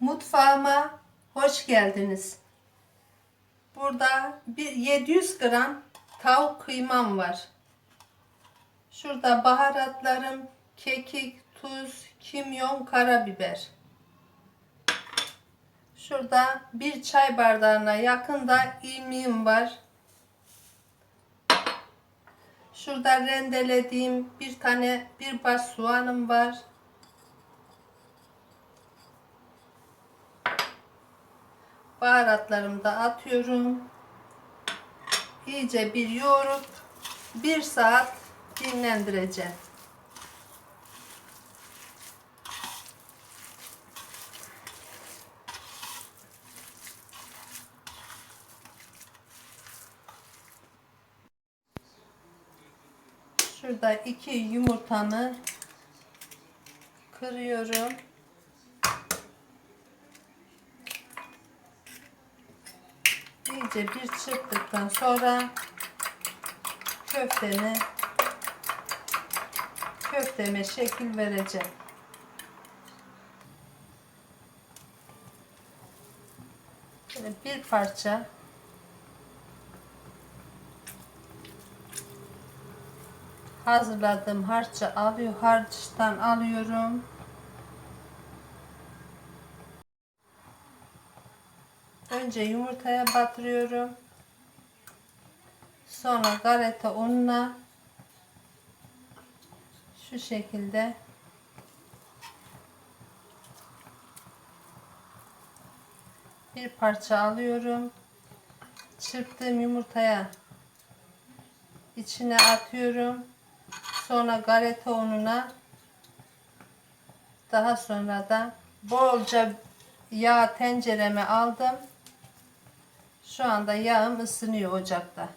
Mutfağıma hoş geldiniz. Burada bir 700 gram tavuk kıymam var. Şurada baharatlarım, kekik, tuz, kimyon, karabiber. Şurada bir çay bardağına yakın da irmiğim var. Şurada rendelediğim bir tane bir baş soğanım var. Baharatlarımı da atıyorum. İyice bir yoğurup bir saat dinlendireceğim. Şurada iki yumurtamı kırıyorum. İyice bir çırptıktan sonra köftemi köfteme şekil vereceğim. Böyle bir parça hazırladığım harçı alıyor harçtan alıyorum. Önce yumurtaya batırıyorum. Sonra galeta ununa şu şekilde bir parça alıyorum. Çırptığım yumurtaya içine atıyorum. Sonra galeta ununa daha sonra da bolca yağ tencereme aldım. Şu anda yağım ısınıyor ocakta.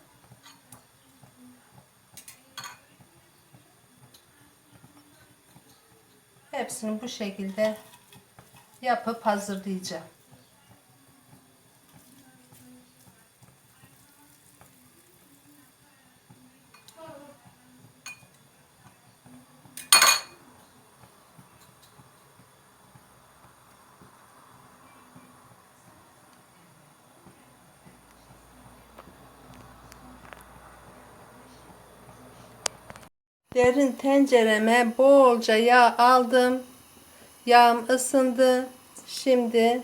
Hepsini bu şekilde yapıp hazırlayacağım. Derin tencereme bolca yağ aldım. Yağım ısındı. Şimdi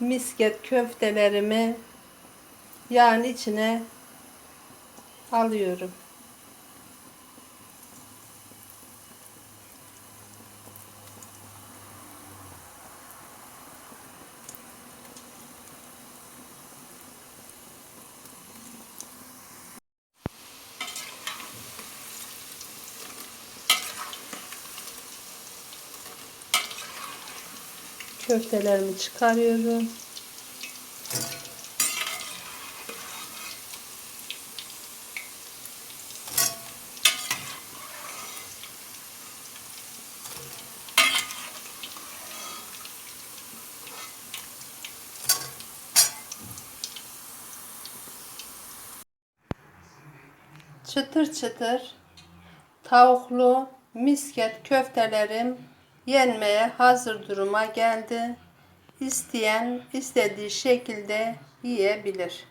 misket köftelerimi yağın içine alıyorum. Köftelerimi çıkarıyorum. Çıtır çıtır tavuklu misket köftelerim yenmeye hazır duruma geldi. İsteyen istediği şekilde yiyebilir.